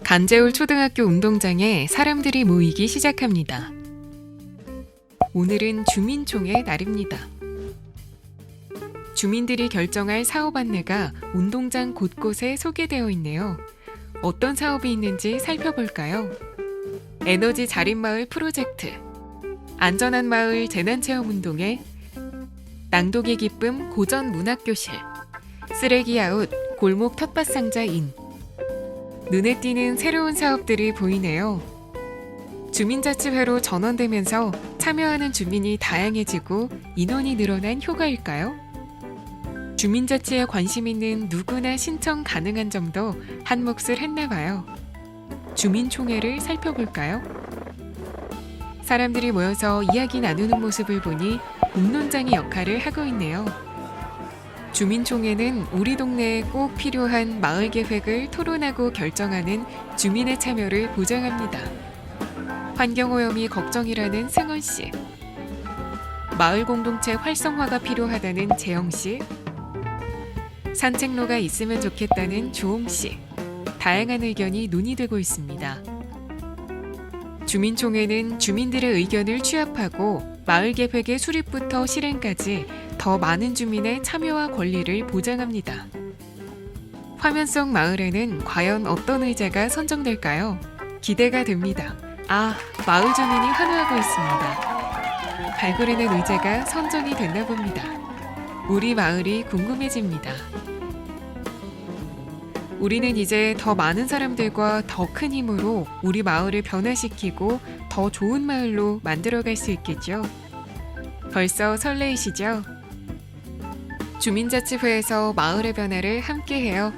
간제울 초등학교 운동장에 사람들이 모이기 시작합니다. 오늘은 주민총회 날입니다. 주민들이 결정할 사업 안내가 운동장 곳곳에 소개되어 있네요. 어떤 사업이 있는지 살펴볼까요? 에너지 자립 마을 프로젝트, 안전한 마을 재난체험 운동회, 낭독의 기쁨 고전 문학교실, 쓰레기 아웃 골목 텃밭 상자 인. 눈에 띄는 새로운 사업들이 보이네요. 주민자치회로 전원되면서 참여하는 주민이 다양해지고 인원이 늘어난 효과일까요? 주민자치에 관심 있는 누구나 신청 가능한 정도 한 몫을 했나 봐요. 주민총회를 살펴볼까요? 사람들이 모여서 이야기 나누는 모습을 보니 공론장의 역할을 하고 있네요. 주민총회는 우리 동네에 꼭 필요한 마을 계획을 토론하고 결정하는 주민의 참여를 보장합니다. 환경오염이 걱정이라는 승원 씨, 마을 공동체 활성화가 필요하다는 재영 씨, 산책로가 있으면 좋겠다는 조홍 씨, 다양한 의견이 논의되고 있습니다. 주민총회는 주민들의 의견을 취합하고 마을 계획의 수립부터 실행까지 더 많은 주민의 참여와 권리를 보장합니다. 화면 속 마을에는 과연 어떤 의자가 선정될까요? 기대가 됩니다. 아, 마을 주민이 환호하고 있습니다. 발굴해낸 의자가 선정이 됐나 봅니다. 우리 마을이 궁금해집니다. 우리는 이제 더 많은 사람들과 더 큰 힘으로 우리 마을을 변화시키고 더 좋은 마을로 만들어갈 수 있겠죠. 벌써 설레이시죠? 주민자치회에서 마을의 변화를 함께해요.